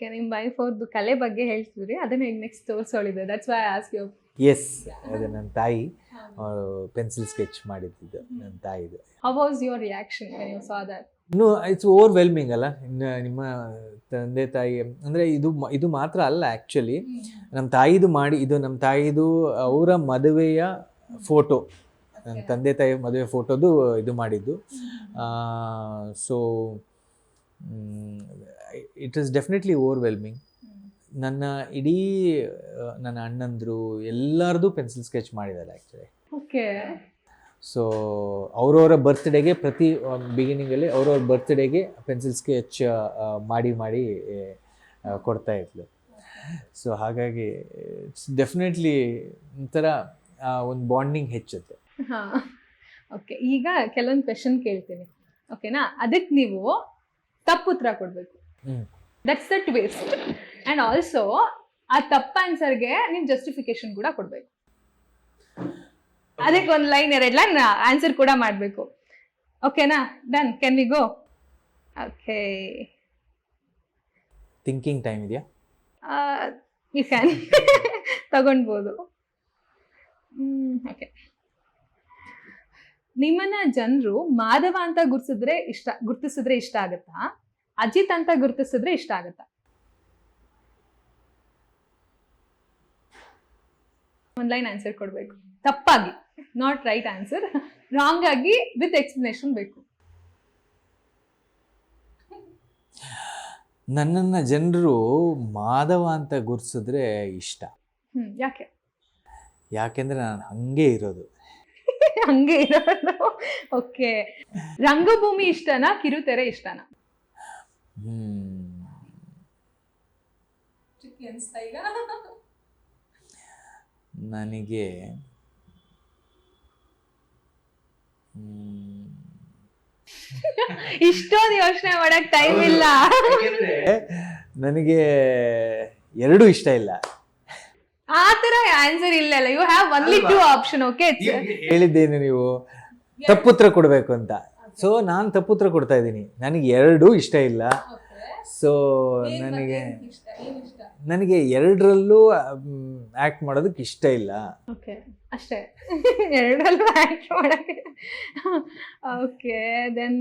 Okay ನಿಮ್ಮ wife ಅವ್ರದ್ದು ಕಲೆ ಬಗ್ಗೆ ಹೇಳ್ತಿದ್ರಿ ಅದನ್ನ ಈಗ next ತೋರಿಸೋಳಿದೆ. That's why ask you yes ಅದು ನನ್ನ ತಾಯಿ ಪೆನ್ಸಿಲ್ ಸ್ಕೆಚ್ ಮಾಡಿದ್ದು ನನ್ನ ತಾಯಿದು. How was your reaction saw that ಇನ್ನು ಇಟ್ಸ್ ಓವರ್ವೆಲ್ಮಿಂಗ್ ಅಲ್ಲ ಇನ್ನು ನಿಮ್ಮ ತಂದೆ ತಾಯಿ ಅಂದರೆ ಇದು ಇದು ಮಾತ್ರ ಅಲ್ಲ ಆ್ಯಕ್ಚುಲಿ ನಮ್ಮ ತಾಯಿದು ಮಾಡಿ ಇದು ನಮ್ಮ ತಾಯಿದು ಅವರ ಮದುವೆಯ ಫೋಟೋ ನನ್ನ ತಂದೆ ತಾಯಿ ಮದುವೆ ಫೋಟೋದು ಇದು ಮಾಡಿದ್ದು. So it is definitely overwhelming ನನ್ನ ಇಡೀ ನನ್ನ ಅಣ್ಣಂದರು ಎಲ್ಲರದು ಪೆನ್ಸಿಲ್ ಸ್ಕೆಚ್ ಮಾಡಿದ್ದಾರೆ ಆ್ಯಕ್ಚುಲಿ ಓಕೆ ಸೊ ಅವರವರ ಬರ್ತ್ಡೇಗೆ ಪ್ರತಿ ಬಿಗಿನಿಂಗಲ್ಲಿ ಅವ್ರವ್ರ ಬರ್ತ್ಡೇಗೆ ಪೆನ್ಸಿಲ್ ಸ್ಕೆಚ್ ಮಾಡಿ ಮಾಡಿ ಕೊಡ್ತಾ ಇದ್ಲು. ಸೊ ಹಾಗಾಗಿ ಇಟ್ಸ್ ಡೆಫಿನೆಟ್ಲಿ ಒಂಥರ ಒಂದು ಬಾಂಡಿಂಗ್ ಹೆಚ್ಚುತ್ತೆ. ಹಾಂ ಓಕೆ ಈಗ ಕೆಲವೊಂದು ಕ್ವೆಶನ್ ಕೇಳ್ತೀನಿ. ಓಕೆನಾ ಅದಕ್ಕೆ ನೀವು ತಪ್ಪು ಉತ್ತರ ಕೊಡ್ಬೇಕು. That's the twist and also ಆ ತಪ್ಪ ಆನ್ಸರ್ಗೆ ನಿಮ್ ಜಸ್ಟಿಫಿಕೇಶನ್ ಕೂಡ ಕೊಡ್ಬೇಕು. ಅದಕ್ಕೆ ಒಂದು ಲೈನ್ ಎರಡು ಲೈನ್ ಆನ್ಸರ್ ಕೂಡ ಮಾಡಬೇಕು. ಓಕೆನಾ done can we go okay thinking time ಇದೆಯಾ? ಯು ಕ್ಯಾನ್ ತಗೊಳ್ಬೋದು ಓಕೆ ನಿಮ್ಮನ್ನ ಜನರು ಮಾಧವ ಅಂತ ಗುರ್ಸಿದ್ರೆ ಇಷ್ಟ ಗುರ್ತಿಸಿದ್ರೆ ಇಷ್ಟ ಆಗತ್ತಾ? ಅಜಿತ್ ಅಂತ ಗುರ್ತಿಸಿದ್ರೆ ಇಷ್ಟ ಆಗತ್ತಾ? ಲೈನ್ ಆನ್ಸರ್ ಕೊಡ್ಬೇಕು. ತಪ್ಪಾಗಿ ನಾಟ್ ರೈಟ್ ಆನ್ಸರ್. ರಾಂಗ್ ಆಗಿ ವಿತ್ ಎಕ್ಸ್ಪ್ಲನೇಷನ್ ಬೇಕು. ನನ್ನನ್ನ ಜನರು ಮಾಧವ ಅಂತ ಗುರ್ಸಿದ್ರೆ ಇಷ್ಟ. ಹ್ಮ್ ಯಾಕೆ? ಯಾಕೆಂದ್ರೆ ನಾನು ಹಂಗೆ ಇರೋದು. ಹಂಗೆ ಇರೋದು. ಓಕೆ ರಂಗಭೂಮಿ ಇಷ್ಟನಾ ಕಿರುತೆರೆ ಇಷ್ಟನಾ. ನನಗೆ ಇಷ್ಟೊಂದು ಯೋಚನೆ ಮಾಡಕ್ ಟೈಮ್ ಇಲ್ಲ. ನನಗೆ ಎರಡೂ ಇಷ್ಟ ಇಲ್ಲ. ಆ ತರ ಆನ್ಸರ್ ಇಲ್ಲ you have only two option okay ಹೇಳಿದ್ದೇನು ನೀವು. ತಪ್ಪುತ್ರ ಕೊಡಬೇಕು ಅಂತ. ಸೊ ನಾನು ತಪ್ಪುತ್ರ ಕೊಡ್ತಾ ಇದ್ದೀನಿ. ನನಗೆ ಎರಡೂ ಇಷ್ಟ ಇಲ್ಲ. ಸೊ ನನಗೆ ನನಗೆ ಎರಡರಲ್ಲೂ ಆ್ಯಕ್ಟ್ ಮಾಡೋದಕ್ಕೆ ಇಷ್ಟ ಇಲ್ಲ. ಓಕೆ ಅಷ್ಟೇ. ಎರಡರಲ್ಲೂ ಆ್ಯಕ್ಟ್ ಮಾಡೋಕ್ಕೆ ಓಕೆ ದೆನ್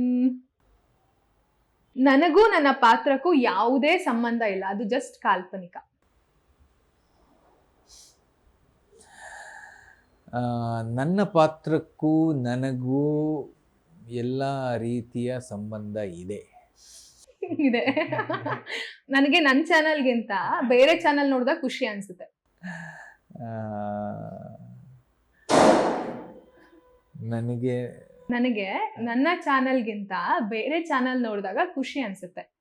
ನನಗೂ ನನ್ನ ಪಾತ್ರಕ್ಕೂ ಯಾವುದೇ ಸಂಬಂಧ ಇಲ್ಲ. ಅದು ಜಸ್ಟ್ ಕಾಲ್ಪನಿಕ. ನನ್ನ ಪಾತ್ರಕ್ಕೂ ನನಗೂ ಎಲ್ಲ ರೀತಿಯ ಸಂಬಂಧ ಇದೆ. ಇದೆ. ನನಗೆ ನನ್ನ ಚಾನಲ್ಗಿಂತ ಬೇರೆ ಚಾನಲ್ ನೋಡಿದಾಗ ಖುಷಿ ಅನ್ಸುತ್ತೆ. ನನಗೆ ನನಗೆ ನನ್ನ ಚಾನಲ್ಗಿಂತ ಬೇರೆ ಚಾನಲ್ ನೋಡಿದಾಗ ಖುಷಿ ಅನ್ಸುತ್ತೆ.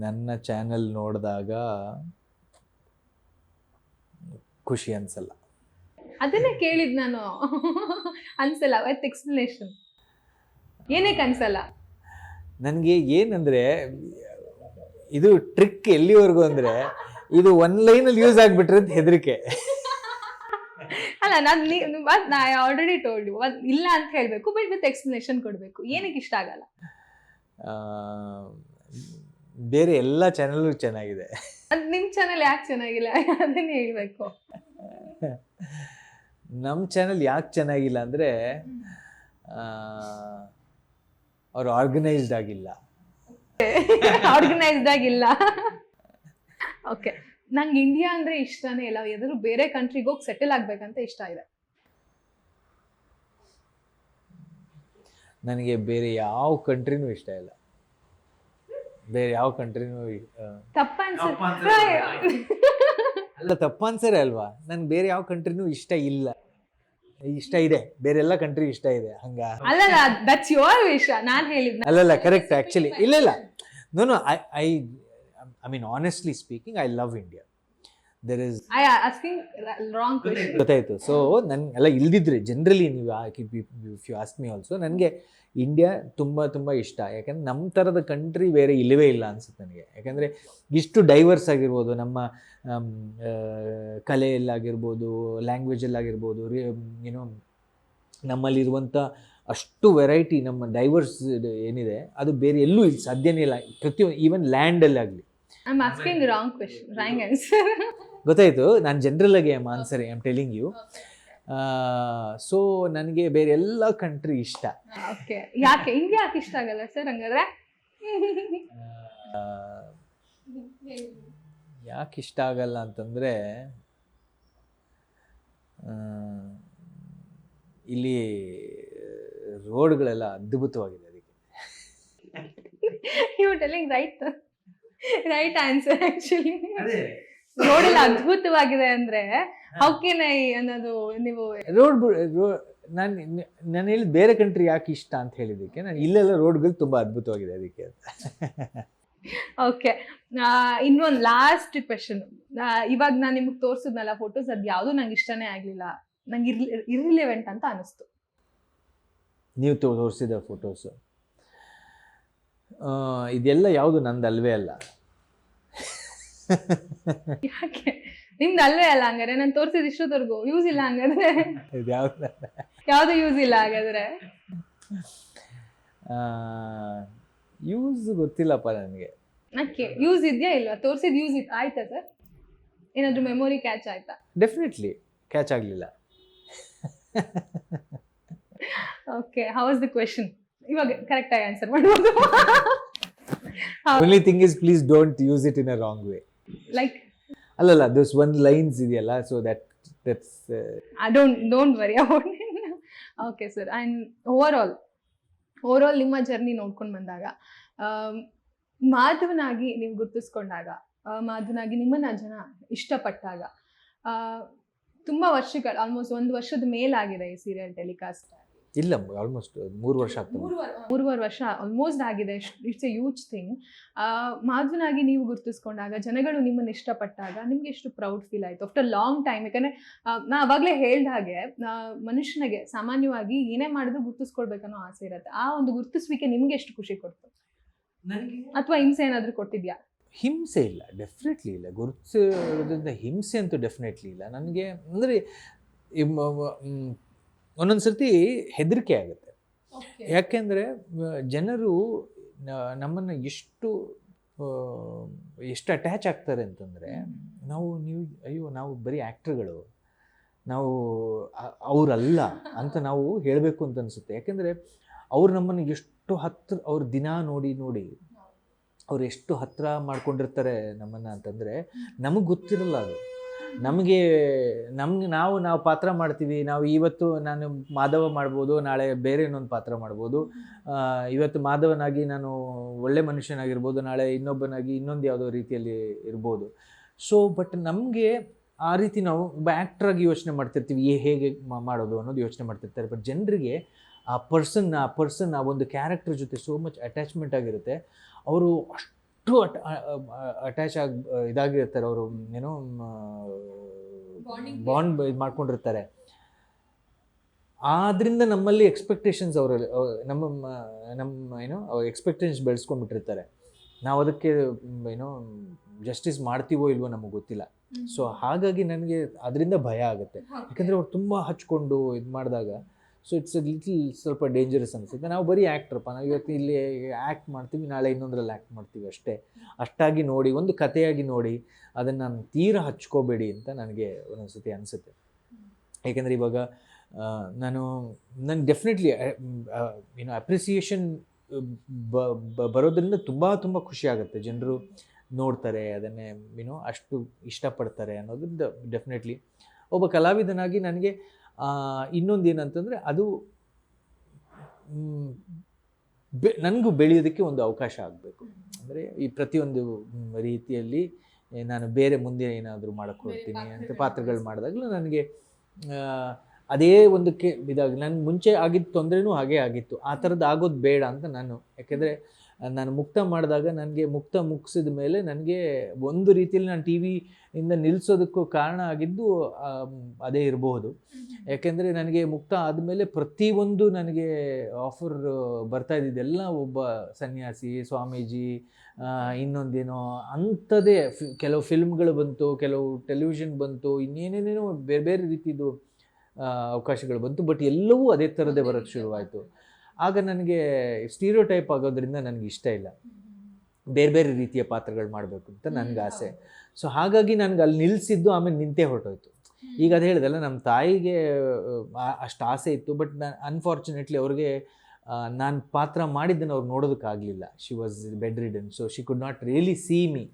ನನ್ನ ಚಾನಲ್ ನೋಡಿದಾಗ ಖುಷಿ ಅನ್ಸಲ್ಲ. ಅದನ್ನೇ ಕೇಳಿದ್ ನಾನು. ಅನ್ಸಲ್ಲ ವಿತ್ ಎಕ್ಸ್ಪ್ಲನೇಷನ್ ಏನೇ ಕನ್ಸಲ್ಲ. ನನಗೆ ಏನಂದ್ರೆ ಇದು ಟ್ರಿಕ್ ಎಲ್ಲಿವರೆಗೂ ಅಂದ್ರೆ ಇದು ಒನ್ ಲೈನಲ್ಲಿ ಯೂಸ್ ಆಗಿಬಿಟ್ರೆ ಅಂತ ಹೆದರಿಕೆ. ಅಲ್ಲ ನಾನು ನಾ ಆಲ್ರೆಡಿ ಟೋಲ್ಡ್ ಯು ಇಲ್ಲ ಅಂತ ಹೇಳಬೇಕು ಬಟ್ ವಿತ್ ಎಕ್ಸ್ಪ್ಲನೇಷನ್ ಕೊಡಬೇಕು. ಏನಕ್ಕೆ ಇಷ್ಟ ಆಗಲ್ಲ? ಬೇರೆ ಎಲ್ಲ ಚಾನೆಲ್ ಚೆನ್ನಾಗಿದೆ. ಅದು ನಿಮ್ಮ ಚಾನಲ್ ಯಾಕೆ ಚೆನ್ನಾಗಿಲ್ಲ? ಅದನ್ನೇ ಹೇಳ್ಬೇಕು. ನಮ್ಮ ಚಾನಲ್ ಯಾಕೆ ಚೆನ್ನಾಗಿಲ್ಲ ಅಂದರೆ ಅವ್ರು ಆರ್ಗನೈಸ್ಡ್ ಆಗಿಲ್ಲ. ಆರ್ಗನೈಸ್ಡ್ ಆಗಿಲ್ಲ. ಓಕೆ ನಂಗೆ ಇಂಡಿಯಾ ಅಂದ್ರೆ ಇಷ್ಟನೇ ಇಲ್ಲ. ಎದುರು ಬೇರೆ ಕಂಟ್ರಿಗೆ ಹೋಗಿ ಸೆಟಲ್ ಆಗಬೇಕಂತ ಇಷ್ಟ ಇದೆ. ನನಗೆ ಬೇರೆ ಯಾವ ಕಂಟ್ರಿನೂ ಇಷ್ಟ ಇಲ್ಲ. ಬೇರೆ ಯಾವ ಕಂಟ್ರಿನೂ ತಪ್ಪ ಅನ್ಸುತ್ತೆ ಅಲ್ಲ ತಪ್ಪು ಅನ್ಸರೇ ಅಲ್ವಾ? ನನ್ಗೆ ಬೇರೆ ಯಾವ ಕಂಟ್ರಿನೂ ಇಷ್ಟ ಇಲ್ಲ. ಇಷ್ಟ ಇದೆ. ಬೇರೆ ಎಲ್ಲ ಕಂಟ್ರಿ ಇಷ್ಟ ಇದೆ. ಹಂಗ? ಅಲ್ಲ ದಟ್ಸ್ ಯುವರ್ ವಿಷ ನಾನು ಹೇಳಿದ್ನ ಅಲ್ಲಲ್ಲ ಕರೆಕ್ಟ್ ಆ್ಯಕ್ಚುಲಿ ಇಲ್ಲ ಇಲ್ಲ. No no I I I mean honestly speaking I love India there is I asking wrong question ಗೊತ್ತಾಯ್ತು. ಸೊ ನನ್ ಎಲ್ಲ ಇಲ್ದಿದ್ರೆ ಜನರಲಿ ನೀವು if you ask me also ನನಗೆ ಇಂಡಿಯಾ ತುಂಬ ತುಂಬ ಇಷ್ಟ. ಯಾಕಂದ್ರೆ ನಮ್ಮ ಥರದ ಕಂಟ್ರಿ ಬೇರೆ ಇಲ್ಲವೇ ಇಲ್ಲ ಅನ್ಸುತ್ತೆ ನನಗೆ. ಯಾಕಂದರೆ ಇಷ್ಟು ಡೈವರ್ಸ್ ಆಗಿರ್ಬೋದು ನಮ್ಮ ಕಲೆಯಲ್ಲಾಗಿರ್ಬೋದು ಲ್ಯಾಂಗ್ವೇಜಲ್ಲಾಗಿರ್ಬೋದು ಏನೋ ನಮ್ಮಲ್ಲಿರುವಂಥ ಅಷ್ಟು ವೆರೈಟಿ ನಮ್ಮ ಡೈವರ್ಸ್ ಏನಿದೆ ಅದು ಬೇರೆ ಎಲ್ಲೂ ಇಲ್ಲ ಸಾಧ್ಯನೇ ಇಲ್ಲ. ಪ್ರತಿಯೊಂದು even ಲ್ಯಾಂಡಲ್ಲಾಗಲಿ I am asking wrong question wrong answer ಗೊತ್ತಾಯಿತು? ನಾನು ಜನರಲ್ ಆಗಿ M answer I am telling you so ನನಗೆ ಬೇರೆ ಎಲ್ಲ ಕಂಟ್ರಿ ಇಷ್ಟ. ಓಕೆ ಯಾಕೆ? ಇಂಡಿಯಾ ಯಾಕೆ ಇಷ್ಟ ಆಗಲ್ಲ ಸರ್ ಹಂಗಾದ್ರೆ? ಯಾಕೆ ಇಷ್ಟ ಆಗಲ್ಲ ಅಂತಂದರೆ ಇಲ್ಲಿ ರೋಡ್ಗಳೆಲ್ಲ ಅದ್ಭುತವಾಗಿದೆ ಅದಕ್ಕೆ. You telling right right answer actually road ಎಲ್ಲ ಅದ್ಭುತವಾಗಿದೆ ಅಂದ್ರೆ ಹೌಕೆನ ಅನ್ನೋದು ನೀವು ರೋಡ್ ನಾನು ನಾನು ಹೇಳಿದ ಬೇರೆ ಕಂಟ್ರಿ ಯಾಕೆ ಇಷ್ಟ ಅಂತ ಹೇಳಿದ್ದಕ್ಕೆ ನಾನು ಇಲ್ಲೆಲ್ಲ ರೋಡ್ಗಳು ತುಂಬಾ ಅದ್ಭುತವಾಗಿದೆ ಅದಕ್ಕೆ ಅಂತ. ಓಕೆ ಇನ್ನೊಂದು ಲಾಸ್ಟ್ ಕ್ವೆಶನ್ ಇವಾಗ ನಾನು ನಿಮ್ಗೆ ತೋರಿಸಿದ್ನಲ್ಲ ಫೋಟೋಸ್ ಅದು ಯಾವುದು ನಂಗೆ ಇಷ್ಟನೇ ಆಗಲಿಲ್ಲ. ನಂಗೆ ಇರ್ಲಿ ಇರ್ಲಿವೆಂಟ್ ಅಂತ ಅನಿಸ್ತು. ನೀವು ತೋರಿಸಿದ ಫೋಟೋಸು ಇದೆಲ್ಲ ಯಾವುದು ನಂದು ಅಲ್ವೇ ಅಲ್ಲ. ಯಾಕೆ? ನಿಮ್ದು ಅಲ್ವೇ ಅಲ್ಲ ಹಂಗಾರೆ ನಾನು ತೋರಿಸಿದ ಇಷ್ಟೊತ್ತವರೆಗೂ ಯೂಸ್ ಇಲ್ಲ ಹಂಗಾದ್ರೆ. ಇದು ಯಾವ್ದು? ಯಾವುದು ಯೂಸ್ ಇಲ್ಲ ಹಾಗಾದ್ರೆ? ಯೂಸ್ ಗೊತ್ತಿಲ್ಲಪ್ಪ ನನಗೆ. ನಕ್ಕೆ ಯೂಸ್ ಇದೆಯಾ ಇಲ್ವಾ? ತೋರಿಸಿದ ಯೂಸ್ ಇತ್ತು ಆಯ್ತಾ ಸರ್ ಏನಾದರೂ ಮೆಮೊರಿ ಕ್ಯಾಚ್ ಆಯ್ತಾ? ಡೆಫಿನೆಟ್ಲಿ ಕ್ಯಾಚ್ ಆಗಲಿಲ್ಲ. Okay how is the question ಇವಾಗ ಕರೆಕ್ಟ್ ಆಗಿ ಆನ್ಸರ್ ಮಾಡ್ಬೋದು. Only thing is please don't use it in a wrong way like ಅಲ್ಲಲ್ಲ ದೋಸ್ ಒನ್ ಲೈನ್ಸ್ ಇದೆಯಲ್ಲ so that that's don't don't about it. Okay sir and over all over all ನಿಮ್ಮ journey ನೋಡ್ಕೊಂಡು ಬಂದಾಗ am, ಮಾಧವನಾಗಿ ನೀವು ಗುರುತಿಸ್ಕೊಂಡಾಗ ಮಾಧವನಾಗಿ ನಿಮ್ಮನ್ನು ಜನ ಇಷ್ಟಪಟ್ಟಾಗ ತುಂಬಾ ವರ್ಷಗಳು ಆಲ್ಮೋಸ್ಟ್ ಒಂದು ವರ್ಷದ ಮೇಲಾಗಿದೆ ಈ ಸೀರಿಯಲ್ ಟೆಲಿಕಾಸ್ಟ್ ಇಲ್ಲ ಆಲ್ಮೋಸ್ಟ್ ಮೂರು ವರ್ಷ ಆಗ್ತದೆ ಮೂರುವರೆ ವರ್ಷ ಆಲ್ಮೋಸ್ಟ್ ಆಗಿದೆ. ಇಟ್ಸ್ ಎ ಯೂಜ್ ಥಿಂಗ್ ಮಾಧವನಾಗಿ ನೀವು ಗುರುತಿಸ್ಕೊಂಡಾಗ ಜನಗಳು ನಿಮ್ಮನ್ನು ಇಷ್ಟಪಟ್ಟಾಗ ನಿಮ್ಗೆ ಎಷ್ಟು ಪ್ರೌಡ್ ಫೀಲ್ ಆಯ್ತು? ಆಫ್ಟರ್ ಲಾಂಗ್ ಟೈಮ್ ಯಾಕಂದ್ರೆ ನಾ ಅವಾಗಲೇ ಹೇಳ್ದ ಹಾಗೆ ಮನುಷ್ಯನಿಗೆ ಸಾಮಾನ್ಯವಾಗಿ ಏನೇ ಮಾಡಿದ್ರು ಗುರುತಿಸ್ಕೊಳ್ಬೇಕನ್ನೋ ಆಸೆ ಇರುತ್ತೆ. ಆ ಒಂದು ಗುರುತಿಸುವಿಕೆ ನಿಮ್ಗೆ ಎಷ್ಟು ಖುಷಿ ಕೊಡ್ತು? ಅಥವಾ ಹಿಂಸೆ ಏನಾದರೂ ಕೊಟ್ಟಿದ್ಯಾ ಹಿಂಸೆ ಇಲ್ಲ ಡೆಫಿನೆಟ್ಲಿ ಇಲ್ಲ. ಗುರುತಿಸೋದ್ರಿಂದ ಹಿಂಸೆ ಅಂತೂ ಡೆಫಿನೆಟ್ಲಿ ಇಲ್ಲ. ನನಗೆ ಅಂದರೆ ಒಂದೊಂದು ಸರ್ತಿ ಹೆದರಿಕೆ ಆಗುತ್ತೆ. ಯಾಕೆಂದರೆ ಜನರು ನಮ್ಮನ್ನು ಎಷ್ಟು ಎಷ್ಟು ಅಟ್ಯಾಚ್ ಆಗ್ತಾರೆ ಅಂತಂದರೆ ನಾವು ನೀವು ಅಯ್ಯೋ ನಾವು ಬರೀ ಆ್ಯಕ್ಟ್ರ್ಗಳು ನಾವು ಅವರಲ್ಲ ಅಂತ ನಾವು ಹೇಳಬೇಕು ಅಂತ ಅನಿಸುತ್ತೆ. ಯಾಕೆಂದರೆ ಅವ್ರು ನಮ್ಮನ್ನು ಎಷ್ಟು ಹತ್ರ ಅವ್ರ ದಿನ ನೋಡಿ ನೋಡಿ ಅವ್ರು ಎಷ್ಟು ಹತ್ರ ಮಾಡ್ಕೊಂಡಿರ್ತಾರೆ ನಮ್ಮನ್ನು ಅಂತಂದರೆ ನಮಗೆ ಗೊತ್ತಿರಲ್ಲ ಅದು. ನಮಗೆ, ನಮ್ಗೆ ನಾವು ನಾವು ಪಾತ್ರ ಮಾಡ್ತೀವಿ. ನಾವು ಇವತ್ತು ನಾನು ಮಾಧವ ಮಾಡ್ಬೋದು, ನಾಳೆ ಬೇರೆ ಇನ್ನೊಂದು ಪಾತ್ರ ಮಾಡ್ಬೋದು. ಇವತ್ತು ಮಾಧವನಾಗಿ ನಾನು ಒಳ್ಳೆ ಮನುಷ್ಯನಾಗಿರ್ಬೋದು, ನಾಳೆ ಇನ್ನೊಬ್ಬನಾಗಿ ಇನ್ನೊಂದು ಯಾವುದೋ ರೀತಿಯಲ್ಲಿ ಇರ್ಬೋದು. ಸೊ ಬಟ್ ನಮಗೆ ಆ ರೀತಿ ನಾವು ಆ್ಯಕ್ಟ್ರಾಗಿ ಯೋಚನೆ ಮಾಡ್ತಿರ್ತೀವಿ. ಹೇಗೆ ಮಾಡೋದು ಅನ್ನೋದು ಯೋಚನೆ ಮಾಡ್ತಿರ್ತಾರೆ. ಬಟ್ ಜನರಿಗೆ ಆ ಪರ್ಸನ್ ಆ ಪರ್ಸನ್ ಆ ಒಂದು ಕ್ಯಾರೆಕ್ಟರ್ ಜೊತೆ ಸೋ ಮಚ್ ಅಟ್ಯಾಚ್ಮೆಂಟ್ ಆಗಿರುತ್ತೆ. ಅವರು ಅಷ್ಟು ಅಟ್ ಅಟ್ಯಾಚ್ ಆಗಿ ಇದಾಗಿರ್ತಾರೆ ಅವರು ಏನೋ ಬಾಂಡ್ ಇದು ಮಾಡ್ಕೊಂಡಿರ್ತಾರೆ. ಆದ್ರಿಂದ ನಮ್ಮಲ್ಲಿ ಎಕ್ಸ್ಪೆಕ್ಟೇಷನ್ಸ್ ಅವರಲ್ಲಿ ನಮ್ಮ ನಮ್ಮ ಏನೋ ಎಕ್ಸ್ಪೆಕ್ಟೇಷನ್ಸ್ ಬೆಳೆಸ್ಕೊಂಡ್ಬಿಟ್ಟಿರ್ತಾರೆ. ನಾವು ಅದಕ್ಕೆ ಏನೋ ಜಸ್ಟಿಸ್ ಮಾಡ್ತೀವೋ ಇಲ್ವೋ ನಮಗೆ ಗೊತ್ತಿಲ್ಲ. ಸೊ ಹಾಗಾಗಿ ನನಗೆ ಅದರಿಂದ ಭಯ ಆಗುತ್ತೆ. ಯಾಕಂದರೆ ಅವ್ರು ತುಂಬ ಹಚ್ಕೊಂಡು ಇದು ಮಾಡಿದಾಗ ಸೊ ಇಟ್ಸ್ ಲಿಟಲ್ ಸ್ವಲ್ಪ ಡೇಂಜರಸ್ ಅನಿಸುತ್ತೆ. ನಾವು ಬರೀ ಆ್ಯಕ್ಟ್ರಪ್ಪ ನಾವು ಇವತ್ತು ಇಲ್ಲಿ ಆ್ಯಕ್ಟ್ ಮಾಡ್ತೀವಿ, ನಾಳೆ ಇನ್ನೊಂದರಲ್ಲಿ ಆ್ಯಕ್ಟ್ ಮಾಡ್ತೀವಿ ಅಷ್ಟೇ. ಅಷ್ಟಾಗಿ ನೋಡಿ, ಒಂದು ಕಥೆಯಾಗಿ ನೋಡಿ, ಅದನ್ನು ನಾನು ತೀರ ಹಚ್ಕೋಬೇಡಿ ಅಂತ ನನಗೆ ಒಂದೊಂದ್ಸತಿ ಅನಿಸುತ್ತೆ. ಏಕೆಂದರೆ ಇವಾಗ ನಾನು, ನನಗೆ ಡೆಫಿನೆಟ್ಲಿ ಏನೋ ಅಪ್ರಿಸಿಯೇಷನ್ ಬ ಬರೋದ್ರಿಂದ ತುಂಬ ತುಂಬ ಖುಷಿ ಆಗುತ್ತೆ. ಜನರು ನೋಡ್ತಾರೆ, ಅದನ್ನೇ ಏನೋ ಅಷ್ಟು ಇಷ್ಟಪಡ್ತಾರೆ ಅನ್ನೋದ್ರಿಂದ ಡೆಫಿನೆಟ್ಲಿ ಒಬ್ಬ ಕಲಾವಿದನಾಗಿ ನನಗೆ ಇನ್ನೊಂದು ಏನಂತಂದರೆ ಅದು ಬೆ ನನಗೂ ಬೆಳೆಯೋದಕ್ಕೆ ಒಂದು ಅವಕಾಶ ಆಗಬೇಕು. ಅಂದರೆ ಈ ಪ್ರತಿಯೊಂದು ರೀತಿಯಲ್ಲಿ ನಾನು ಬೇರೆ ಮುಂದೆ ಏನಾದರೂ ಮಾಡಕ್ಕೆ ಹೊರ್ತೀನಿ ಅಂತ ಪಾತ್ರಗಳು ಪಾತ್ರಗಳು ಮಾಡಿದಾಗಲೂ ನನಗೆ ಅದೇ ಒಂದಕ್ಕೆ ಇದಾಗಿ ನನ್ನ ಮುಂಚೆ ಆಗಿದ್ದ ತೊಂದರೆನೂ ಹಾಗೇ ಆಗಿತ್ತು. ಆ ಥರದ್ದು ಆಗೋದು ಬೇಡ ಅಂತ ನಾನು ಯಾಕೆಂದರೆ ನಾನು ಮುಕ್ತ ಮಾಡಿದಾಗ ನನಗೆ ಮುಕ್ತ ಮುಗಿಸಿದ ಮೇಲೆ ನನಗೆ ಒಂದು ರೀತಿಯಲ್ಲಿ ನಾನು ಟಿ ವಿಯಿಂದ ನಿಲ್ಲಿಸೋದಕ್ಕೂ ಕಾರಣ ಆಗಿದ್ದು ಅದೇ ಇರಬಹುದು. ಯಾಕೆಂದರೆ ನನಗೆ ಮುಕ್ತ ಆದಮೇಲೆ ಪ್ರತಿಯೊಂದು ನನಗೆ ಆಫರ್ ಬರ್ತಾ ಇದ್ದಿದ್ದೆಲ್ಲ ಒಬ್ಬ ಸನ್ಯಾಸಿ ಸ್ವಾಮೀಜಿ ಇನ್ನೊಂದೇನೋ ಅಂಥದ್ದೇ ಫಿ ಕೆಲವು ಫಿಲ್ಮ್ಗಳು ಬಂತು ಕೆಲವು ಟೆಲಿವಿಷನ್ ಬಂತು ಇನ್ನೇನೇನೇನೋ ಬೇರೆ ಬೇರೆ ರೀತಿದು ಅವಕಾಶಗಳು ಬಂತು ಬಟ್ ಎಲ್ಲವೂ ಅದೇ ಥರದ್ದೇ ಬರೋಕ್ಕೆ ಶುರುವಾಯಿತು. ಆಗ ನನಗೆ ಸ್ಟೀರಿಯೋ ಟೈಪ್ ಆಗೋದ್ರಿಂದ ನನಗೆ ಇಷ್ಟ ಇಲ್ಲ. ಬೇರೆ ಬೇರೆ ರೀತಿಯ ಪಾತ್ರಗಳು ಮಾಡಬೇಕು ಅಂತ ನನಗೆ ಆಸೆ. ಸೊ ಹಾಗಾಗಿ ನನಗೆ ಅಲ್ಲಿ ನಿಲ್ಲಿಸಿದ್ದು ಆಮೇಲೆ ನಿಂತೇ ಹೊರಟೋಯ್ತು. ಈಗ ಅದು ಹೇಳಿದಲ್ಲ ನಮ್ಮ ತಾಯಿಗೆ ಅಷ್ಟು ಆಸೆ ಇತ್ತು ಬಟ್ ನಾನು ಅನ್ಫಾರ್ಚುನೇಟ್ಲಿ ಅವ್ರಿಗೆ ನಾನು ಪಾತ್ರ ಮಾಡಿದ್ದನ್ನು ಅವ್ರು ನೋಡೋದಕ್ಕಾಗಲಿಲ್ಲ. She was bedridden so she could not really see me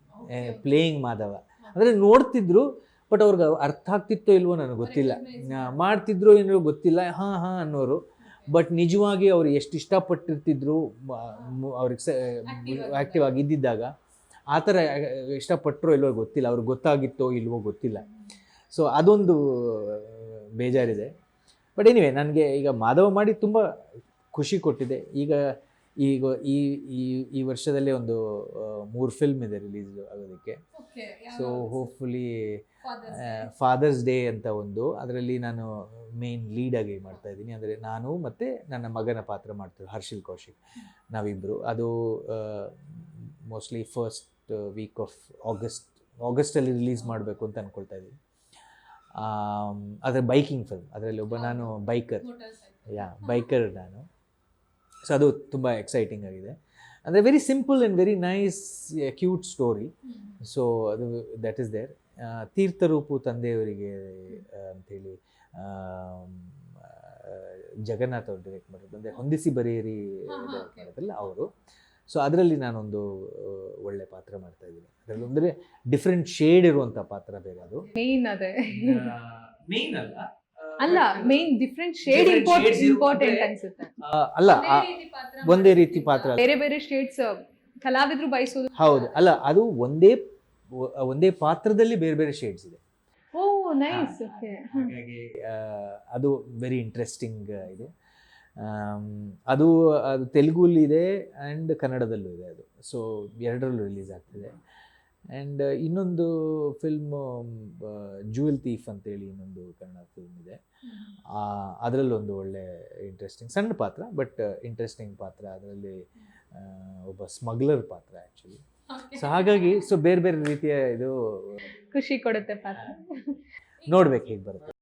playing Madhava. ಅಂದರೆ ನೋಡ್ತಿದ್ರು ಬಟ್ ಅವ್ರಿಗೆ ಅರ್ಥ ಆಗ್ತಿತ್ತೋ ಇಲ್ವೋ ನನಗೆ ಗೊತ್ತಿಲ್ಲ. ಮಾಡ್ತಿದ್ರು ಏನೋ ಗೊತ್ತಿಲ್ಲ ಹಾಂ ಹಾಂ ಅನ್ನೋರು. ಬಟ್ ನಿಜವಾಗಿ ಅವರು ಎಷ್ಟು ಇಷ್ಟಪಟ್ಟಿರ್ತಿದ್ರು ಅವ್ರಿಗೆ ಸ ಆ್ಯಕ್ಟಿವ್ ಆಗಿ ಇದ್ದಿದ್ದಾಗ ಆ ಥರ ಇಷ್ಟಪಟ್ಟರೋ ಇಲ್ವೋ ಗೊತ್ತಿಲ್ಲ. ಅವ್ರಿಗೆ ಗೊತ್ತಾಗಿತ್ತೋ ಇಲ್ವೋ ಗೊತ್ತಿಲ್ಲ. ಸೊ ಅದೊಂದು ಬೇಜಾರಿದೆ. ಬಟ್ ಎನಿವೆ ನನಗೆ ಈಗ ಮಾಧವ ಮಾಡಿ ತುಂಬ ಖುಷಿ ಕೊಟ್ಟಿದೆ. ಈಗ ಈಗ ಈ ಈ ಈ ವರ್ಷದಲ್ಲೇ ಒಂದು ಮೂರು ಫಿಲ್ಮ್ ಇದೆ ರಿಲೀಸ್ ಆಗೋದಕ್ಕೆ. ಸೊ ಹೋಪ್ಫುಲಿ ಫಾದರ್ಸ್ ಡೇ ಅಂತ ಒಂದು. ಅದರಲ್ಲಿ ನಾನು ಮೇನ್ ಲೀಡಾಗಿ ಮಾಡ್ತಾ ಇದ್ದೀನಿ. ಅಂದರೆ ನಾನು ಮತ್ತು ನನ್ನ ಮಗನ ಪಾತ್ರ ಮಾಡ್ತೀವಿ ಹರ್ಷಿಲ್ ಕೌಶಿಕ್ ನಾವಿಬ್ಬರು ಅದು mostly first week of August ಆಗಸ್ಟಲ್ಲಿ release ಮಾಡಬೇಕು ಅಂತ ಅಂದ್ಕೊಳ್ತಾ ಇದ್ದೀನಿ. ಅದರ ಬೈಕಿಂಗ್ ಫಿಲ್ಮ್ ಅದರಲ್ಲಿ ಒಬ್ಬ ನಾನು ಬೈಕರ್ ಯಾ ಬೈಕರ್ ನಾನು. ಸೊ ಅದು ತುಂಬ ಎಕ್ಸೈಟಿಂಗ್ ಆಗಿದೆ. ಅಂದರೆ very simple and very nice cute story so ಅದು ದ್ಯಾಟ್ ಈಸ್ ದೇರ್ ತೀರ್ಥರೂಪು ತಂದೆಯವರಿಗೆ ಅಂಥೇಳಿ ಜಗನ್ನಾಥ್ ಅವರು ಡೈರೆಕ್ಟ್ ಮಾಡಿರೋದು. ಅಂದರೆ ಹೊಂದಿಸಿ ಬರೆಯಿರಿ ಮಾಡಿದ್ರಲ್ಲ ಅವರು. ಸೊ ಅದರಲ್ಲಿ ನಾನೊಂದು ಒಳ್ಳೆ ಪಾತ್ರ ಮಾಡ್ತಾ ಇದ್ದೀನಿ. ಅದರಲ್ಲಿ ಅಂದರೆ ಡಿಫ್ರೆಂಟ್ ಶೇಡ್ ಇರುವಂಥ ಪಾತ್ರ ಬೇರೆ ಅದು. ಮೇನ್ ಅದೇ. ಮೇನ್ ಅಲ್ಲ. ಅಲ್ಲ main different shade important important ಅನ್ಸುತ್ತೆ. ಆ, ಅಲ್ಲ ಆ, ಒಂದೇ ರೀತಿ ಪಾತ್ರ. ಬೇರೆ ಬೇರೆ ಶೇಡ್ಸ್ ಕಲಾವಿದ್ರು ಬಯಸೋದು. ಹೌದು ಅಲ್ಲ ಅದು ಒಂದೇ ಒಂದೇ ಪಾತ್ರದಲ್ಲಿ ಬೇರೆ ಬೇರೆ ಶೇಡ್ಸ್ ಇದೆ. ಓ ನೈಸ್ ಓಕೆ ಹಾಗಾಗಿ ಆ, ಅದು ವೆರಿ ಇಂಟ್ರೆಸ್ಟಿಂಗ್ ಇದೆ. ಅದು ಅದು ತೆಲುಗುಲ್ಲಿದೆ ಇದೆ ಆ್ಯಂಡ್ ಕನ್ನಡದಲ್ಲೂ ಇದೆ ಅದು. ಸೊ ಎರಡರಲ್ಲೂ ರಿಲೀಸ್ ಆಗ್ತಿದೆ. ಆ್ಯಂಡ್ ಇನ್ನೊಂದು ಫಿಲ್ಮ್ ಜುವೆಲ್ ತೀಫ್ ಅಂತೇಳಿ ಇನ್ನೊಂದು ಕನ್ನಡ ಫಿಲ್ಮ್ ಇದೆ. ಅದರಲ್ಲೊಂದು ಒಳ್ಳೆ ಇಂಟ್ರೆಸ್ಟಿಂಗ್ ಸಣ್ಣ ಪಾತ್ರ ಬಟ್ ಇಂಟ್ರೆಸ್ಟಿಂಗ್ ಪಾತ್ರ. ಅದರಲ್ಲಿ ಒಬ್ಬ ಸ್ಮಗ್ಲರ್ ಪಾತ್ರ ಆ್ಯಕ್ಚುಲಿ ಸೊ ಹಾಗಾಗಿ ಸೊ ಬೇರೆ ಬೇರೆ ರೀತಿಯ ಇದು ಖುಷಿ ಕೊಡುತ್ತೆ ಪಾತ್ರ. ನೋಡ್ಬೇಕು ಹೇಗೆ ಬರುತ್ತೆ.